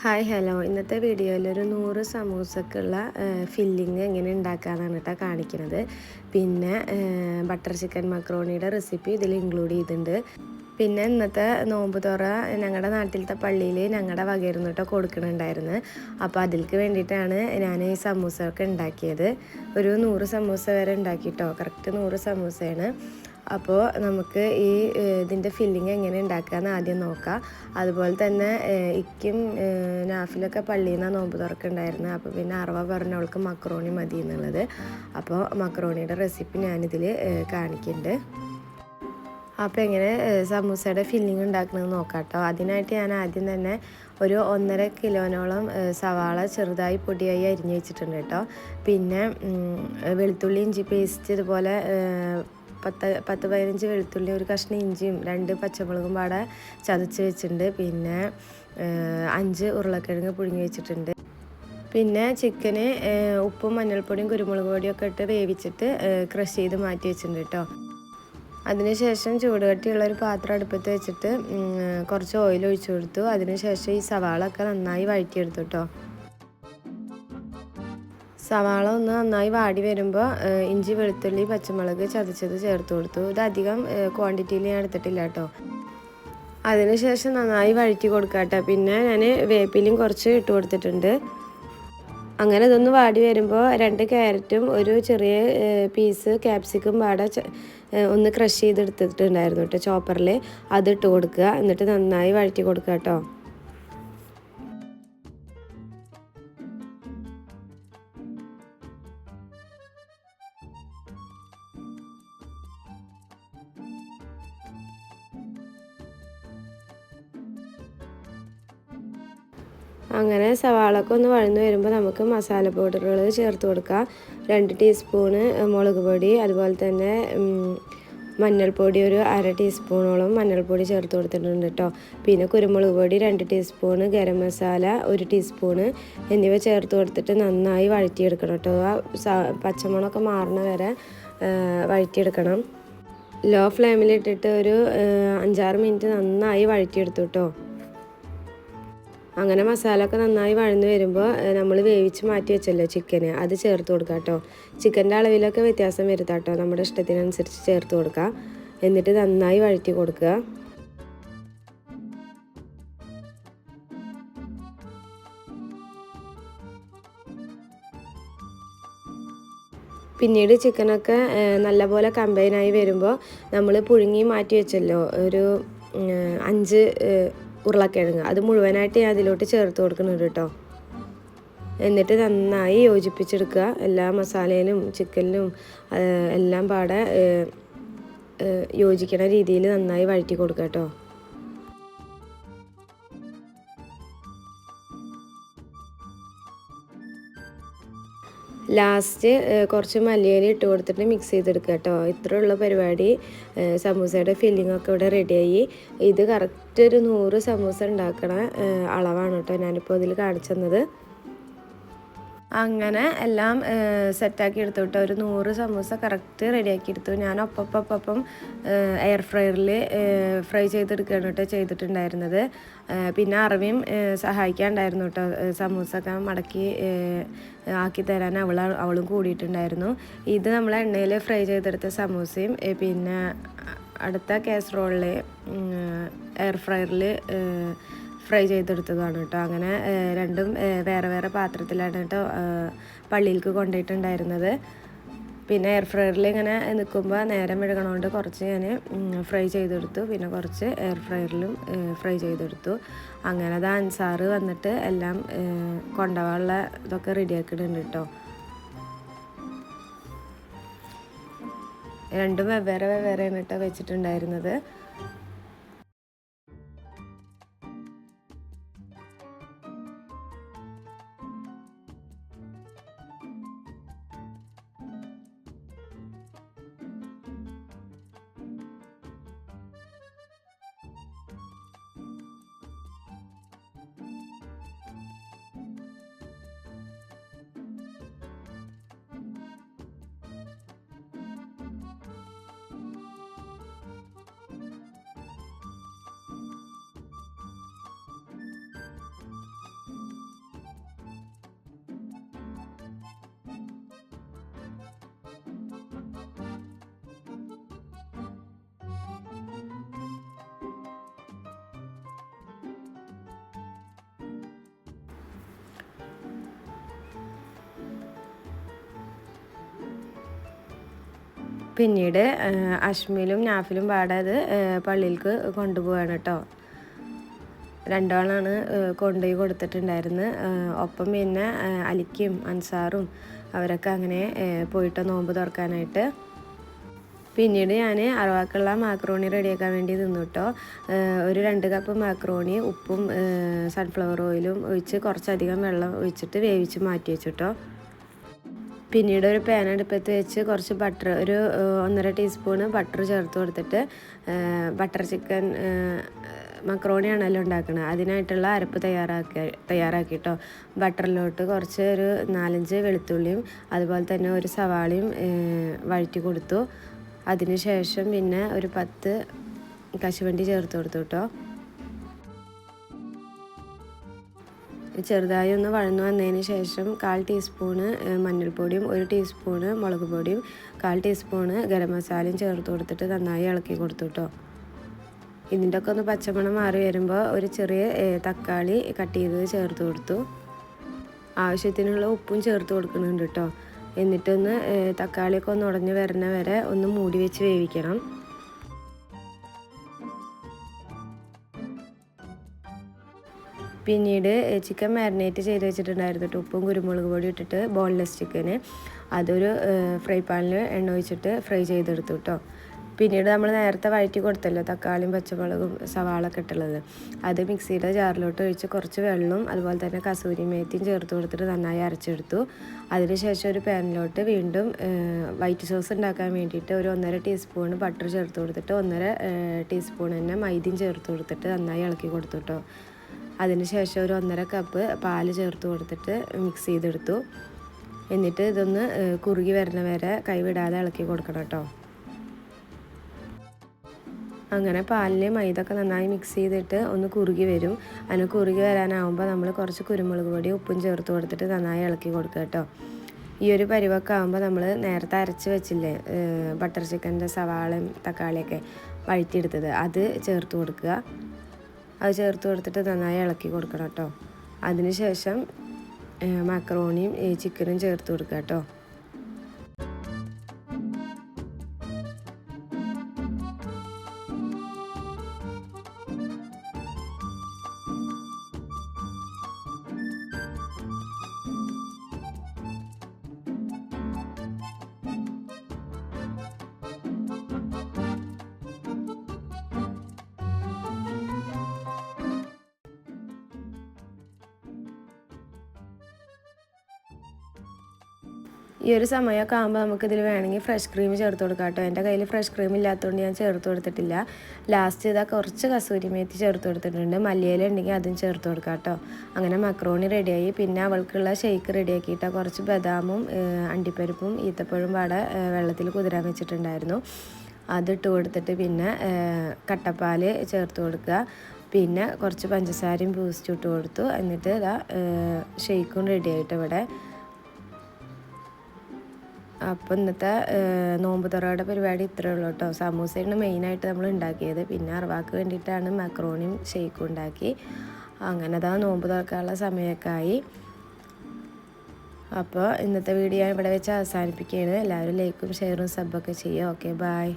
Hi hello. ഇന്നത്തെ വീഡിയോയിൽ ഒരു നൂറ് സമൂസക്കുള്ള ഫില്ലിങ് എങ്ങനെ ഉണ്ടാക്കാമെന്നാണ് കേട്ടോ കാണിക്കുന്നത്. പിന്നെ ബട്ടർ ചിക്കൻ മക്രോണിയുടെ റെസിപ്പി ഇതിൽ ഇൻക്ലൂഡ് ചെയ്തിട്ടുണ്ട്. പിന്നെ ഇന്നത്തെ നോമ്പ് തുറ ഞങ്ങളുടെ നാട്ടിലത്തെ പള്ളിയിൽ ഞങ്ങളുടെ വകയിരുന്നു കേട്ടോ കൊടുക്കണുണ്ടായിരുന്നു. അപ്പോൾ അതിൽക്ക് വേണ്ടിയിട്ടാണ് ഞാൻ ഈ സമൂസ ഒക്കെ ഉണ്ടാക്കിയത്. ഒരു നൂറ് സമൂസ വരെ ഉണ്ടാക്കി കേട്ടോ കറക്റ്റ് നൂറ് സമൂസയാണ്. അപ്പോൾ നമുക്ക് ഈ ഇതിന്റെ ഫില്ലിങ് എങ്ങനെ ഉണ്ടാക്കാമെന്ന് ആദ്യം നോക്കാം. അതുപോലെ തന്നെ ഇക്കും നാഫിലൊക്കെ പള്ളിയിൽ നിന്നാണ് നോമ്പ് തുറക്കുണ്ടായിരുന്നത് അപ്പോൾ പിന്നെ അറവ പറഞ്ഞവൾക്ക് മക്രോണി മതി എന്നുള്ളത് അപ്പോൾ മക്രോണിയുടെ റെസിപ്പി ഞാനിതിൽ കാണിക്കുന്നുണ്ട് അപ്പോൾ എങ്ങനെ സമൂസയുടെ ഫില്ലിങ് ഉണ്ടാക്കുന്നത് നോക്കാം കേട്ടോ അതിനായിട്ട് ഞാൻ ആദ്യം തന്നെ ഒരു ഒന്നര കിലോനോളം സവാള ചെറുതായി പൊടിയായി അരിഞ്ഞു വെച്ചിട്ടുണ്ട് കേട്ടോ. പിന്നെ വെളുത്തുള്ളി ഇഞ്ചി പേസ്റ്റ് ഇതുപോലെ പത്ത് പത്ത് പതിനഞ്ച് വെളുത്തുള്ളി ഒരു കഷ്ണം ഇഞ്ചിയും രണ്ട് പച്ചമുളകും പാടെ ചതച്ച് വെച്ചിട്ടുണ്ട്. പിന്നെ അഞ്ച് ഉരുളക്കിഴങ്ങ് പുഴുങ്ങി വെച്ചിട്ടുണ്ട്. പിന്നെ ചിക്കന് ഉപ്പും മഞ്ഞൾപ്പൊടിയും കുരുമുളക് പൊടിയും ഒക്കെ ഇട്ട് വേവിച്ചിട്ട് ക്രഷ് ചെയ്ത് മാറ്റി വെച്ചിട്ടുണ്ട് കേട്ടോ. അതിനുശേഷം ചൂടുകട്ടിയുള്ള ഒരു പാത്രം അടുപ്പത്ത് വെച്ചിട്ട് കുറച്ച് ഓയിൽ ഒഴിച്ചു കൊടുത്തു. അതിനുശേഷം ഈ സവാള ഒക്കെ നന്നായി വഴറ്റിയെടുത്തു കേട്ടോ. സവാള ഒന്ന് നന്നായി വാടി വരുമ്പോൾ ഇഞ്ചി വെളുത്തുള്ളി പച്ചമുളക് ചതച്ചത് ചേർത്ത് കൊടുത്തു. ഇത് അധികം ക്വാണ്ടിറ്റിയിൽ ഞാൻ എടുത്തിട്ടില്ല കേട്ടോ അതിനുശേഷം നന്നായി വഴറ്റി കൊടുക്കാട്ടോ പിന്നെ ഞാൻ വേപ്പിലും കുറച്ച് ഇട്ട് കൊടുത്തിട്ടുണ്ട്. അങ്ങനെ ഇതൊന്ന് വാടി വരുമ്പോൾ രണ്ട് ക്യാരറ്റും ഒരു ചെറിയ പീസ് ക്യാപ്സിക്കും പാടെ ഒന്ന് ക്രഷ് ചെയ്തെടുത്തിട്ടുണ്ടായിരുന്നു കേട്ടോ ചോപ്പറിൽ അതിട്ട് കൊടുക്കുക. എന്നിട്ട് നന്നായി വഴറ്റി കൊടുക്കുക കേട്ടോ അങ്ങനെ സവാളൊക്കെ ഒന്ന് വഴന്ന് വരുമ്പോൾ നമുക്ക് മസാല പൗഡറുകൾ ചേർത്ത് കൊടുക്കാം. രണ്ട് ടീസ്പൂണ് മുളക് പൊടി അതുപോലെ തന്നെ മഞ്ഞൾപ്പൊടി ഒരു അര ടീസ്പൂണോളം മഞ്ഞൾപ്പൊടി ചേർത്ത് കൊടുത്തിട്ടുണ്ട് കേട്ടോ പിന്നെ കുരുമുളക് പൊടി രണ്ട് ടീസ്പൂണ് ഗരം മസാല ഒരു ടീസ്പൂണ് എന്നിവ ചേർത്ത് കൊടുത്തിട്ട് നന്നായി വഴറ്റിയെടുക്കണം കേട്ടോ ആ പച്ചമുളകൊക്കെ മാറുന്ന വരെ വഴറ്റിയെടുക്കണം. ലോ ഫ്ലെയിമിലിട്ടിട്ട് ഒരു അഞ്ചാറ് മിനിറ്റ് നന്നായി വഴറ്റിയെടുത്തു കേട്ടോ അങ്ങനെ മസാല ഒക്കെ നന്നായി വഴന്നു വരുമ്പോൾ നമ്മൾ വേവിച്ച് മാറ്റി വെച്ചല്ലോ ചിക്കന്. അത് ചേർത്ത് കൊടുക്കുക കേട്ടോ ചിക്കന്റെ അളവിലൊക്കെ വ്യത്യാസം വരുത്താം കേട്ടോ നമ്മുടെ ഇഷ്ടത്തിനനുസരിച്ച് ചേർത്ത് കൊടുക്കുക എന്നിട്ട് നന്നായി വഴറ്റി കൊടുക്കുക. പിന്നീട് ചിക്കനൊക്കെ നല്ലപോലെ കമ്പൈനായി വരുമ്പോൾ നമ്മൾ പുഴുങ്ങി മാറ്റി വെച്ചല്ലോ. ഒരു അഞ്ച് ഉരുളക്കിഴങ്ങ്. അത് മുഴുവനായിട്ട് ഞാൻ അതിലോട്ട് ചേർത്ത് കൊടുക്കുന്നുണ്ട് കേട്ടോ. എന്നിട്ട് നന്നായി യോജിപ്പിച്ചെടുക്കുക. എല്ലാ മസാലയിലും ചിക്കനിലും എല്ലാം പാടെ യോജിക്കണ രീതിയിൽ നന്നായി വഴറ്റി കൊടുക്കുക കേട്ടോ. ലാസ്റ്റ് കുറച്ച് മല്ലിയില ഇട്ട് കൊടുത്തിട്ട് മിക്സ് ചെയ്തെടുക്കുക കേട്ടോ. ഇത്രയുള്ള പരിപാടി സമൂസയുടെ ഫില്ലിംഗ് ഒക്കെ ഇവിടെ റെഡിയായി ഇത് കറക്റ്റ് ഒരു നൂറ് സമൂസ ഉണ്ടാക്കണ അളവാണ് കേട്ടോ ഞാനിപ്പോൾ ഇതിൽ കാണിച്ചത് അങ്ങനെ എല്ലാം സെറ്റാക്കി എടുത്തു കേട്ടോ ഒരു നൂറ് സമൂസ കറക്റ്റ് റെഡിയാക്കി എടുത്തു. ഞാൻ ഒപ്പം എയർ ഫ്രയറിൽ ഫ്രൈ ചെയ്തെടുക്കുകയാണ് കേട്ടോ ചെയ്തിട്ടുണ്ടായിരുന്നത്. പിന്നെ അറിവിയും സഹായിക്കാണ്ടായിരുന്നു കേട്ടോ സമൂസൊക്കെ മടക്കി ആക്കി തരാൻ അവൾ അവളും കൂടിയിട്ടുണ്ടായിരുന്നു. ഇത് നമ്മൾ എണ്ണയിൽ ഫ്രൈ ചെയ്തെടുത്ത സമൂസയും പിന്നെ അടുത്ത കാസറോളിൽ എയർ ഫ്രയറിൽ ഫ്രൈ ചെയ്തെടുത്തതാണ് കേട്ടോ. അങ്ങനെ രണ്ടും വേറെ വേറെ പാത്രത്തിലാണ് കേട്ടോ പള്ളിയിലേക്ക് കൊണ്ടുപോയിട്ടുണ്ടായിരുന്നത്. പിന്നെ എയർ ഫ്രയറിൽ ഇങ്ങനെ നിൽക്കുമ്പോൾ നേരം മെഴുകണോണ്ട് കുറച്ച് ഞാൻ ഫ്രൈ ചെയ്തെടുത്തു. പിന്നെ കുറച്ച് എയർ ഫ്രയറിലും ഫ്രൈ ചെയ്തെടുത്തു. അങ്ങനെ അത് അൻസാറ് വന്നിട്ട് എല്ലാം കൊണ്ടുപോകാനുള്ള ഇതൊക്കെ റെഡിയാക്കിയിട്ടുണ്ട് കേട്ടോ. രണ്ടും വെവ്വേറെ വെവ്വേറെയാണ് കേട്ടോ വെച്ചിട്ടുണ്ടായിരുന്നത്. പിന്നീട് അഷ്മിലും നാഫിലും പാടെ അത് പള്ളിയിലേക്ക് കൊണ്ടുപോവാണ് കേട്ടോ രണ്ടാളാണ് കൊണ്ടുപോയി കൊടുത്തിട്ടുണ്ടായിരുന്നത് ഒപ്പം പിന്നെ അലിക്കും അൻസാറും അവരൊക്കെ അങ്ങനെ പോയിട്ട് നോമ്പ് തുറക്കാനായിട്ട്. പിന്നീട് ഞാൻ അറവാക്കുള്ള മാക്രോണി റെഡിയാക്കാൻ വേണ്ടി നിന്നു കേട്ടോ ഒരു രണ്ട് കപ്പ് മാക്രോണി ഉപ്പും സൺഫ്ലവർ ഓയിലും ഒഴിച്ച് കുറച്ചധികം വെള്ളം ഒഴിച്ചിട്ട് വേവിച്ച് മാറ്റി വെച്ചു കേട്ടോ പിന്നീട് ഒരു പാൻ അടുപ്പത്ത് വെച്ച് കുറച്ച് ബട്ടർ ഒരു ഒന്നര ടീസ്പൂണ് ബട്ടർ ചേർത്ത് കൊടുത്തിട്ട് ബട്ടർ ചിക്കൻ മക്രോണിയാണല്ലോ ഉണ്ടാക്കുന്നത് അതിനായിട്ടുള്ള അരപ്പ് തയ്യാറാക്കി തയ്യാറാക്കിയിട്ടോ ബട്ടറിലോട്ട് കുറച്ച് ഒരു നാലഞ്ച് വെളുത്തുള്ളിയും അതുപോലെ തന്നെ ഒരു സവാളയും വഴറ്റി കൊടുത്തു. അതിന് ശേഷം പിന്നെ ഒരു പത്ത് കശുവണ്ടി ചേർത്ത് കൊടുത്തു കേട്ടോ ചെറുതായി ഒന്ന് വഴന്നു വന്നതിന് ശേഷം കാൽ ടീസ്പൂണ് മഞ്ഞൾപ്പൊടിയും ഒരു ടീസ്പൂണ് മുളക് പൊടിയും കാൽ ടീസ്പൂണ് ഗരം മസാലയും ചേർത്ത് കൊടുത്തിട്ട് നന്നായി ഇളക്കി കൊടുത്തു കേട്ടോ ഇതിന്റെ ഒക്കെ ഒന്ന് പച്ചമണം മാറി വരുമ്പോൾ ഒരു ചെറിയ തക്കാളി കട്ട് ചെയ്തത് ചേർത്ത് കൊടുത്തു. ആവശ്യത്തിനുള്ള ഉപ്പും ചേർത്ത് കൊടുക്കുന്നുണ്ട് കേട്ടോ എന്നിട്ടൊന്ന് തക്കാളിയൊക്കെ ഒന്ന് ഉടഞ്ഞ് വരുന്ന വരെ ഒന്ന് മൂടി വെച്ച് വേവിക്കണം. പിന്നീട് ചിക്കൻ മാരിനേറ്റ് ചെയ്ത് വെച്ചിട്ടുണ്ടായിരുന്നു. ഉപ്പും കുരുമുളക് പൊടി ഇട്ടിട്ട് ബോൺലെസ് ചിക്കന്. അതൊരു ഫ്രൈ പാനിൽ എണ്ണ ഒഴിച്ചിട്ട് ഫ്രൈ ചെയ്തെടുത്തു കേട്ടോ പിന്നീട് നമ്മൾ നേരത്തെ വഴറ്റി കൊടുത്തല്ലോ തക്കാളിയും പച്ചമുളകും സവാളൊക്കെ ഇട്ടുള്ളത്. അത് മിക്സിയുടെ ജാറിലോട്ട് ഒഴിച്ച് കുറച്ച് വെള്ളവും അതുപോലെ തന്നെ കസൂരി മേത്തിയും ചേർത്ത് കൊടുത്തിട്ട് നന്നായി അരച്ചെടുത്തു. അതിനുശേഷം ഒരു പാനിലോട്ട് വീണ്ടും വൈറ്റ് സോസ് ഉണ്ടാക്കാൻ വേണ്ടിയിട്ട് ഒരു ഒന്നര ടീസ്പൂൺ ബട്ടർ ചേർത്ത് കൊടുത്തിട്ട് ഒന്നര ടീസ്പൂൺ തന്നെ മൈദയും ചേർത്ത് കൊടുത്തിട്ട് നന്നായി ഇളക്കി കൊടുത്തു കേട്ടോ അതിനുശേഷം ഒരു ഒന്നര കപ്പ് പാൽ ചേർത്ത് കൊടുത്തിട്ട് മിക്സ് ചെയ്തെടുത്തു. എന്നിട്ട് ഇതൊന്ന് കുറുകി വരുന്ന വരെ കൈവിടാതെ ഇളക്കി കൊടുക്കണം കേട്ടോ. അങ്ങനെ പാലിൽ മൈദ ഒക്കെ നന്നായി മിക്സ് ചെയ്തിട്ട് ഒന്ന് കുറുകി വരും. അതിന് കുറുകി വരാനാവുമ്പോൾ നമ്മൾ കുറച്ച് കുരുമുളക് പൊടി ഉപ്പും ചേർത്ത് കൊടുത്തിട്ട് നന്നായി ഇളക്കി കൊടുക്കുക കേട്ടോ. ഈ ഒരു പരിവൊക്കെ ആകുമ്പോൾ നമ്മൾ നേരത്തെ അരച്ച് വെച്ചില്ലേ ബട്ടർ ചിക്കന്റെ സവാളയും തക്കാളിയൊക്കെ വഴറ്റിയെടുത്തത് അത് ചേർത്ത് കൊടുക്കുക. അത് ചേർത്ത് കൊടുത്തിട്ട് നന്നായി ഇളക്കി കൊടുക്കണം കേട്ടോ. അതിനുശേഷം മക്രോണിയും ഈ ചിക്കനും ചേർത്ത് കൊടുക്കുക കേട്ടോ. ഈ ഒരു സമയമൊക്കെ ആകുമ്പോൾ നമുക്കിതിൽ വേണമെങ്കിൽ ഫ്രഷ് ക്രീം ചേർത്ത് കൊടുക്കാം കേട്ടോ. എന്റെ കയ്യിൽ ഫ്രഷ് ക്രീം ഇല്ലാത്തതുകൊണ്ട് ഞാൻ ചേർത്ത് കൊടുത്തിട്ടില്ല. ലാസ്റ്റ് ഇതാ കുറച്ച് കസൂരി മേത്തി ചേർത്ത് കൊടുത്തിട്ടുണ്ട്. മല്ലിയില ഉണ്ടെങ്കിൽ അതും ചേർത്ത് കൊടുക്കാം കേട്ടോ. അങ്ങനെ മക്രോണി റെഡിയായി പിന്നെ അവൾക്കുള്ള ഷെയ്ക്ക് റെഡിയാക്കിയിട്ട് കുറച്ച് ബദാമും അണ്ടിപ്പരിപ്പും ഈത്തപ്പഴം പാടെ വെള്ളത്തിൽ കുതിരാൻ വെച്ചിട്ടുണ്ടായിരുന്നു. അതിട്ട് കൊടുത്തിട്ട് പിന്നെ കട്ടപ്പാൽ ചേർത്ത് കൊടുക്കുക പിന്നെ കുറച്ച് പഞ്ചസാരയും ബൂസ്റ്റ് ഇട്ട് കൊടുത്തു. എന്നിട്ട് ഇതാ ഷെയ്ക്കും റെഡിയായിട്ട് ഇവിടെ അപ്പോൾ ഇന്നത്തെ നോമ്പ് തുറയുടെ പരിപാടി ഇത്രയേ ഉള്ളൂ കേട്ടോ. സമൂസയാണ് മെയിനായിട്ട് നമ്മൾ ഉണ്ടാക്കിയത്. പിന്നെ അറിവാക്ക് വേണ്ടിയിട്ടാണ് മക്രോണിയും ഷെയ്ക്കും ഉണ്ടാക്കി. അങ്ങനെ അതാ നോമ്പ് തുറക്കാനുള്ള സമയമൊക്കെ ആയി. അപ്പോൾ ഇന്നത്തെ വീഡിയോ ഇവിടെ വെച്ച് അവസാനിപ്പിക്കുകയാണ്. എല്ലാവരും ലൈക്കും ഷെയറും സബ്ബൊക്കെ ചെയ്യുക. Okay bye